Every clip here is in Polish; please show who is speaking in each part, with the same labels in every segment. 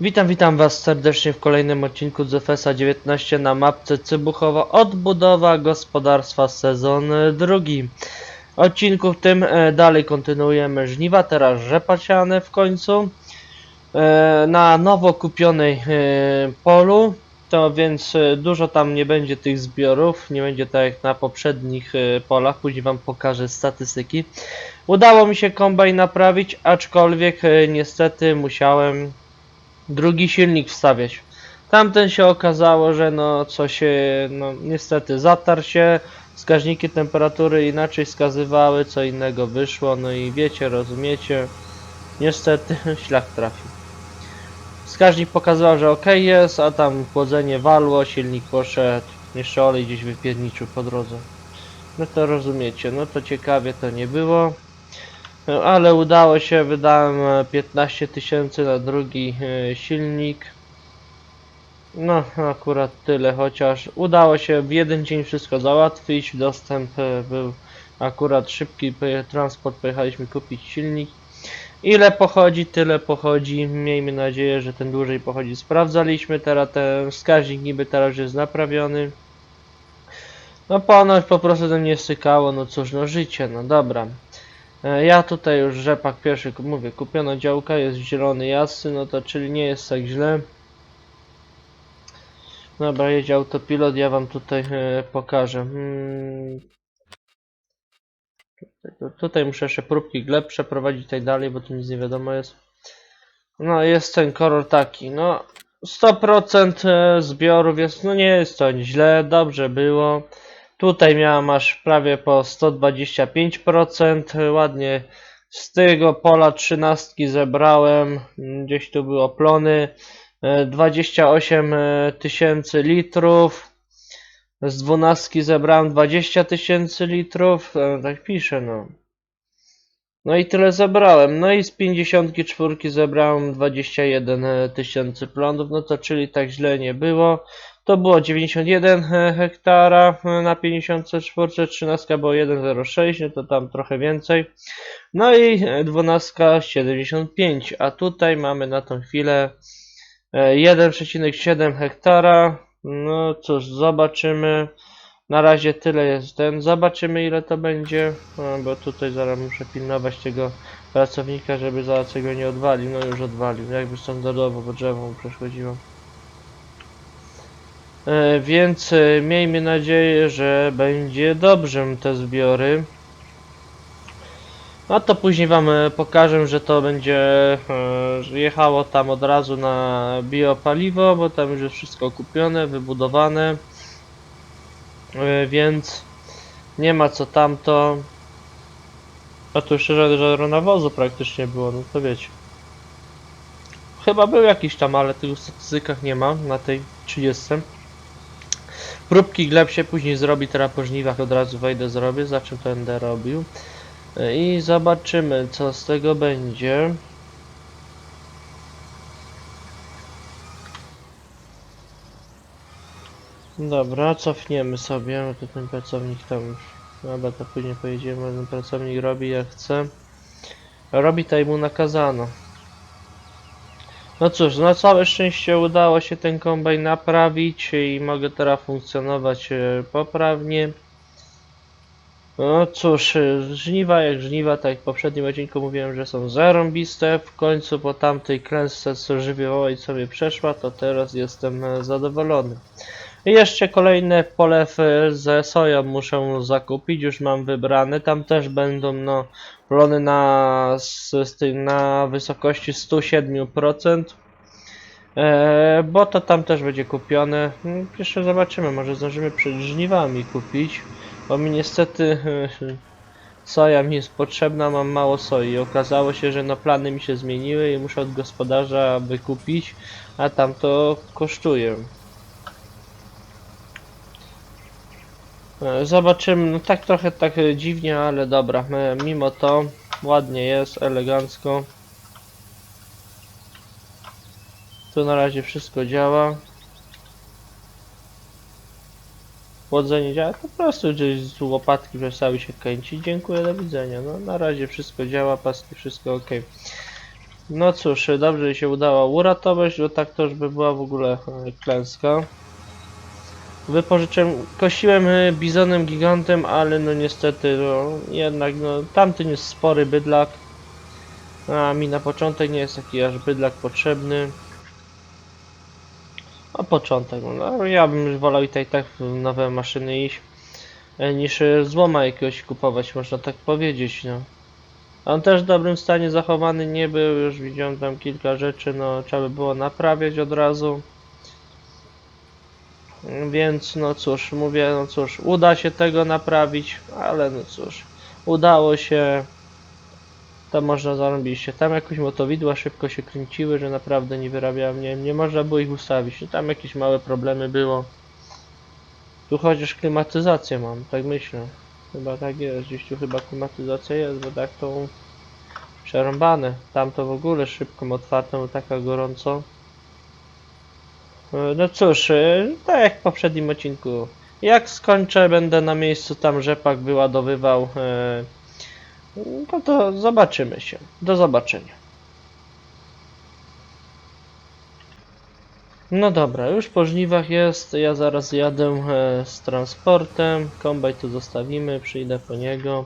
Speaker 1: Witam, witam was serdecznie w kolejnym odcinku z FSA 19 na mapce Cybuchowo. Odbudowa gospodarstwa sezon drugi. Odcinku w tym e, dalej kontynuujemy żniwa, teraz rzepaciane w końcu. E, na nowo kupionej e, polu, to więc dużo tam nie będzie tych zbiorów, nie będzie tak jak na poprzednich polach, później wam pokażę statystyki. Udało mi się kombajn naprawić, aczkolwiek niestety musiałem drugi silnik wstawiać. Tamten się okazało, że no coś, e, no niestety zatarł się, wskaźniki temperatury inaczej wskazywały, co innego wyszło, no i wiecie, rozumiecie, niestety szlak trafił. Wskaźnik pokazywał, że ok jest, a tam chłodzenie walło, silnik poszedł, jeszcze olej gdzieś wypierniczył po drodze. No to rozumiecie, no to ciekawie to nie było. Ale udało się, wydałem e, 15 tysięcy na drugi e, silnik. No, akurat tyle, chociaż udało się w jeden dzień wszystko załatwić. Dostęp e, był akurat szybki, transport pojechaliśmy kupić silnik. Ile pochodzi, tyle pochodzi. Miejmy nadzieję, że ten dłużej pochodzi. Sprawdzaliśmy, teraz ten wskaźnik niby teraz jest naprawiony. No ponoć po prostu to nie sykało, no cóż, no życie, no dobra. E, Ja tutaj już rzepak pierwszy, mówię, kupiono działka, jest zielony jasny, no to czyli nie jest tak źle. Dobra, jedzie autopilot, ja wam tutaj e, pokażę. Hmm. Tutaj- muszę jeszcze próbki gleb przeprowadzić tutaj dalej, bo tu nic nie wiadomo jest. No jest ten kolor taki, no 100% e, zbiorów jest, no nie jest to źle, dobrze było. Tutaj miałem aż prawie po 125%, ładnie z tego pola trzynastki zebrałem, gdzieś tu były plony, e, 28 e, tysięcy litrów, z dwunastki zebrałem 20 tysięcy litrów, e, tak piszę no. No i tyle zebrałem, no i z 54 zebrałem 21 tysięcy plonów, no to czyli tak źle nie było. To było 91 he- hektara e, na 54, 13 było 1,06, no to tam trochę więcej. No i e, 12 75, a tutaj mamy na tą chwilę e, 1,7 hektara. No cóż, zobaczymy. Na razie tyle jest ten. Zobaczymy ile to będzie, e, bo tutaj zaraz muszę pilnować tego pracownika, żeby zaraz go nie odwalił. No już odwalił, jakby standardowo, bo drzewo mu przeszkodziło. E, Więc e, miejmy nadzieję, że będzie dobrze te zbiory. A to później wam e, pokażę, że to będzie jechało tam od razu na biopaliwo, bo tam już jest wszystko kupione, wybudowane. Więc nie ma co tamto. A tu jeszcze żadnego nawozu praktycznie było, no to wiecie. Chyba był jakiś tam, ale tych statystykach nie ma na tej 30. Próbki gleb się później zrobi, teraz po żniwach od razu wejdę zrobię, zawsze to będę robił. E, I zobaczymy co z tego będzie. Dobra, cofniemy sobie, to ten pracownik tam. Dobra, to później pojedziemy, ten pracownik robi jak chce. Robi to i mu nakazano. No cóż, na całe szczęście udało się ten kombajn naprawić i mogę teraz funkcjonować e, poprawnie. No cóż, e, żniwa jak żniwa, tak jak w poprzednim odcinku mówiłem, że są zarąbiste. W końcu po tamtej klęsce, co żywiołowej sobie przeszła, to teraz jestem e, zadowolony. Jeszcze kolejne polewy ze soją muszę zakupić, już mam wybrane. Tam też będą no plony na, na wysokości 107%. E, bo to tam też będzie kupione. Mm, Jeszcze zobaczymy, może zdążymy przed żniwami kupić. Bo mi niestety soja mi jest potrzebna, mam mało soi. Okazało się, że no plany mi się zmieniły i muszę od gospodarza wykupić, a tam to kosztuje. Zobaczymy, no tak trochę tak e, dziwnie, ale dobra, e, mimo to ładnie jest, elegancko. Tu na razie wszystko działa. Chłodzenie działa, po prostu gdzieś z łopatki przestały się kręcić. Dziękuję, do widzenia. No na razie wszystko działa, paski, wszystko ok. No cóż, dobrze się udało uratować, bo tak to już by była w ogóle e, klęska. Wypożyczyłem, kosiłem e, bizonem gigantem, ale no niestety, no jednak, no tamten jest spory bydlak. A mi na początek nie jest taki aż bydlak potrzebny. A początek, no ja bym wolał i tak, i tak w nowe maszyny iść, e, niż e, złoma jakiegoś kupować, można tak powiedzieć, no. On też w dobrym stanie zachowany nie był, już widziałem tam kilka rzeczy, no trzeba by było naprawiać od razu. Więc no cóż, mówię, no cóż, uda się tego naprawić, ale no cóż, udało się. To można zarobić. Tam jakoś motowidła szybko się kręciły, że naprawdę nie wyrabiałem, nie, nie można było ich ustawić. No, tam jakieś małe problemy było. Tu chociaż klimatyzację mam, tak myślę. Chyba tak jest, gdzieś tu chyba klimatyzacja jest, bo tak to przerąbane. Tam to w ogóle szybką otwartą, taka gorąco. E, No cóż, e, tak jak w poprzednim odcinku. Jak skończę, będę na miejscu tam rzepak wyładowywał. e, No to zobaczymy się. Do zobaczenia. No dobra, już po żniwach jest. Ja zaraz jadę z transportem. Kombaj tu zostawimy, przyjdę po niego.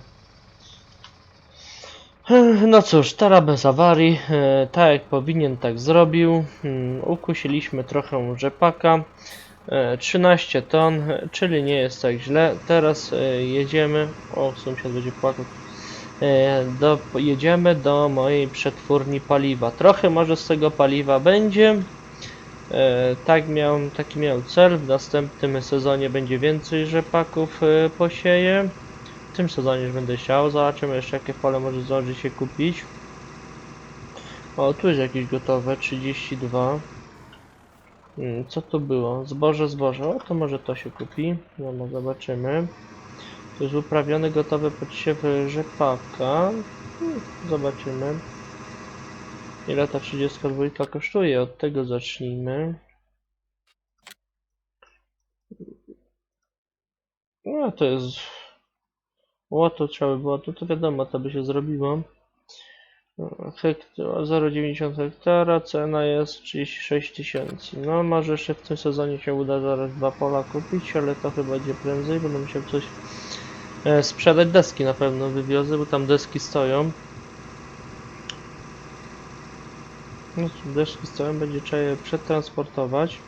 Speaker 1: No cóż, tara bez awarii, e, tak jak powinien, tak zrobił. Hmm, Ukusiliśmy trochę rzepaka, e, 13 ton, e, czyli nie jest tak źle. Teraz e, jedziemy, o sąsiad będzie płakał, E, do, jedziemy do mojej przetwórni paliwa. Trochę może z tego paliwa będzie. E, tak miał, taki miał cel, w następnym sezonie będzie więcej rzepaków e, posieję. Tym sezonie już będę siał, zobaczymy jeszcze jakie pole może zdąży się kupić. O, tu jest jakieś gotowe, 32. Hmm, co to było? Zboże, zboże. O, to może to się kupi. No, no zobaczymy. To jest uprawiony, gotowy podsiew rzepaka. Hmm, zobaczymy. Ile ta 32 kosztuje? Od tego zacznijmy. No to jest... O, to trzeba by było, to, to wiadomo, to by się zrobiło. Hekt 0,90 hektara, cena jest 36 tysięcy. No może jeszcze w tym sezonie się uda zaraz dwa pola kupić, ale to chyba będzie prędzej, będę musiał coś e, sprzedać. Deski na pewno wywiozę, bo tam deski stoją. No, deski stoją, będzie trzeba je przetransportować.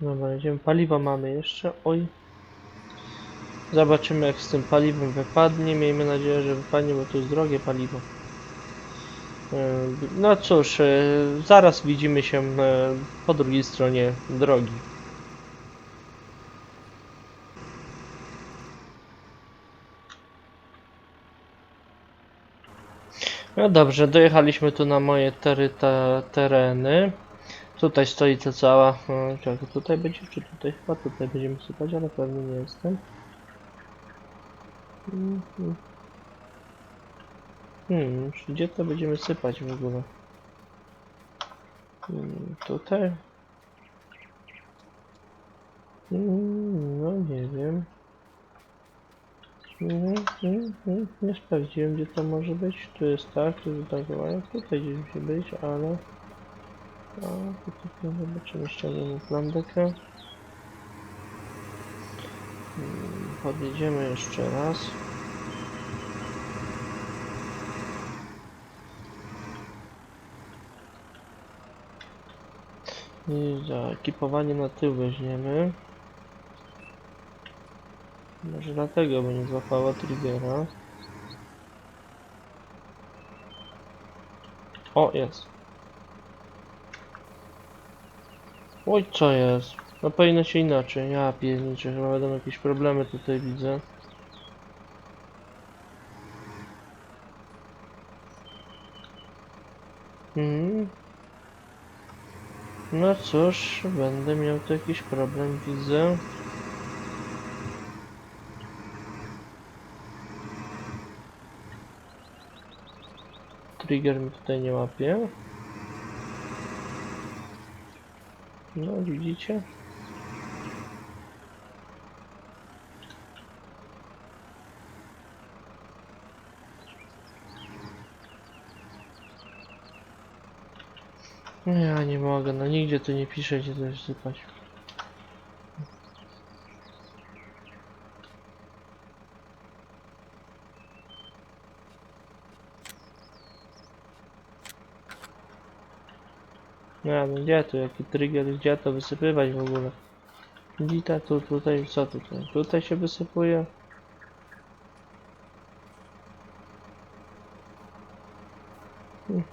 Speaker 1: Dobra, idziemy. Paliwa mamy jeszcze. Oj. Zobaczymy jak z tym paliwem wypadnie. Miejmy nadzieję, że wypadnie, bo to jest drogie paliwo. No cóż, yy, zaraz widzimy się yy, po drugiej stronie drogi. No dobrze, dojechaliśmy tu na moje teryta, tereny. Tutaj stoi ta cała. o, Czekaj, tutaj będzie, czy tutaj? Chyba tutaj będziemy sypać, ale pewnie nie jestem. Mhm. Hmm, gdzie to będziemy sypać w ogóle? Hmm, tutaj? Hmm, no nie wiem. Mhm, mhm, mhm. Nie sprawdziłem gdzie to może być. Tu jest tak, tu jest tak, tutaj gdzieś musi być, ale... A, tutaj zobaczymy, ściągniemy plandekę. Hmm, Podjedziemy jeszcze raz. I za ekipowanie na tył weźmiemy. Może dlatego by nie złapała triggera. O, jest. Oj, co jest? No powinno się inaczej. Ja pierniczę, chyba będą jakieś problemy tutaj widzę. Mhm. No cóż, będę miał tu jakiś problem, widzę. Trigger mi tutaj nie łapie. No, widzicie? Ja nie mogę, no nigdzie tu nie pisze, gdzie to jest sypać. No, no gdzie tu, jaki trigger, gdzie to wysypywać w ogóle? Gita tu, tutaj, co tutaj? Tutaj się wysypuje?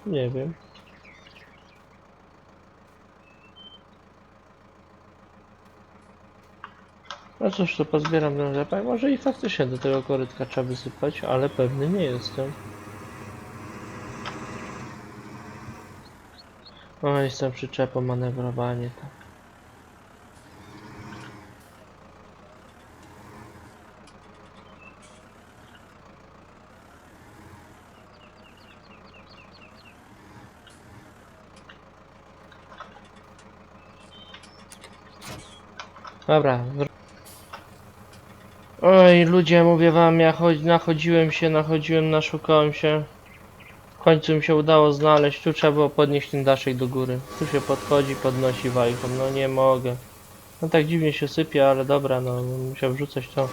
Speaker 1: Nie wiem. No cóż, to pozbieram ten rzepak. Może i faktycznie do tego korytka trzeba wysypać, ale pewny nie jestem. O, jestem przyczepą manewrowanie tam. Dobra. Oj, ludzie, mówię wam, ja nachodziłem się, nachodziłem, naszukałem się. W końcu mi się udało znaleźć. Tu trzeba było podnieść ten daszek do góry. Tu się podchodzi, podnosi wajchą. No nie mogę. No tak dziwnie się sypie, ale dobra, no musiał wrzucać to.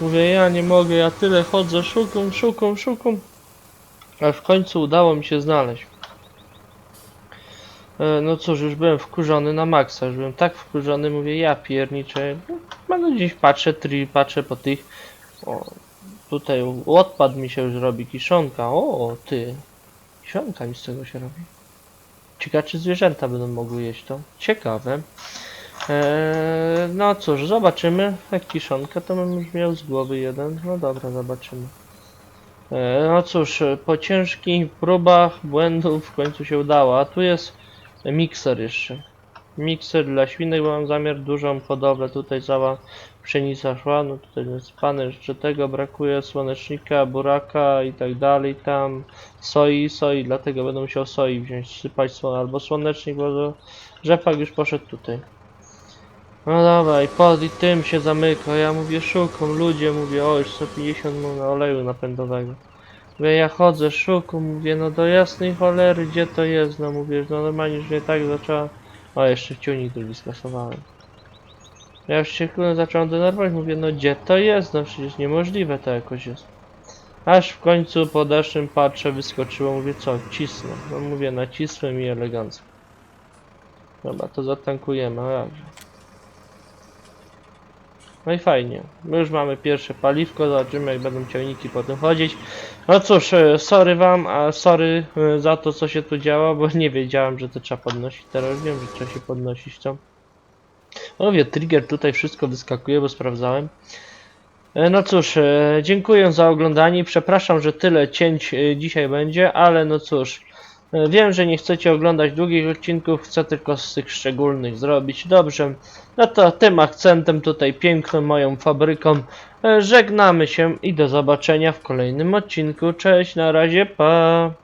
Speaker 1: Mówię, ja nie mogę, ja tyle chodzę, szukam, szukam, szukam. Aż w końcu udało mi się znaleźć. E, No cóż, już byłem wkurzony na maksa, już byłem tak wkurzony, mówię, ja pierniczę. No, no gdzieś patrzę, tri, patrzę po tych. O, tutaj odpad mi się już robi, kiszonka. O, ty. Kiszonka mi z tego się robi. Ciekawe, czy zwierzęta będą mogły jeść to. Ciekawe. Eee, no cóż, zobaczymy. Jak kiszonka, to bym już miał z głowy jeden. No dobra, zobaczymy. Eee, no cóż, po ciężkich próbach, błędów w końcu się udało. A tu jest mikser jeszcze. Mikser dla świnek, bo mam zamiar dużą hodowlę. Tutaj cała pszenica szła. No tutaj jest panel, jeszcze tego brakuje. Słonecznika, buraka i tak dalej. Tam soi, soi, dlatego będę musiał soi wziąć, sypać słon albo słonecznik, bo rzepak już poszedł tutaj. No i pod i tym się zamyka. Ja mówię, szukam, ludzie, mówię, o już 150 mu na oleju napędowego. Mówię, ja chodzę, szukam, mówię, no do jasnej cholery, gdzie to jest? No mówię, no normalnie mnie tak zaczęła... O, jeszcze ciunik drugi skasowałem. Ja już się kurde, zacząłem denerwować, mówię, no gdzie to jest? No przecież niemożliwe to jakoś jest. Aż w końcu po deszczym patrzę, wyskoczyło, mówię, co, cisnę. No mówię, nacisłem i elegancko. Dobra, to zatankujemy, dobrze. No i fajnie. My już mamy pierwsze paliwko, zobaczymy jak będą ciągniki potem chodzić. No cóż, e, sorry wam, a sorry e, za to co się tu działo, bo nie wiedziałem, że to trzeba podnosić. Teraz wiem, że trzeba się podnosić to. No wie, trigger tutaj wszystko wyskakuje, bo sprawdzałem. E, No cóż, dziękuję za oglądanie. Przepraszam, że tyle cięć dzisiaj będzie, ale no cóż. E, Wiem, że nie chcecie oglądać długich odcinków, chcę tylko z tych szczególnych zrobić. Dobrze, no to tym akcentem tutaj piękną moją fabryką e, żegnamy się i do zobaczenia w kolejnym odcinku. Cześć, na razie, pa!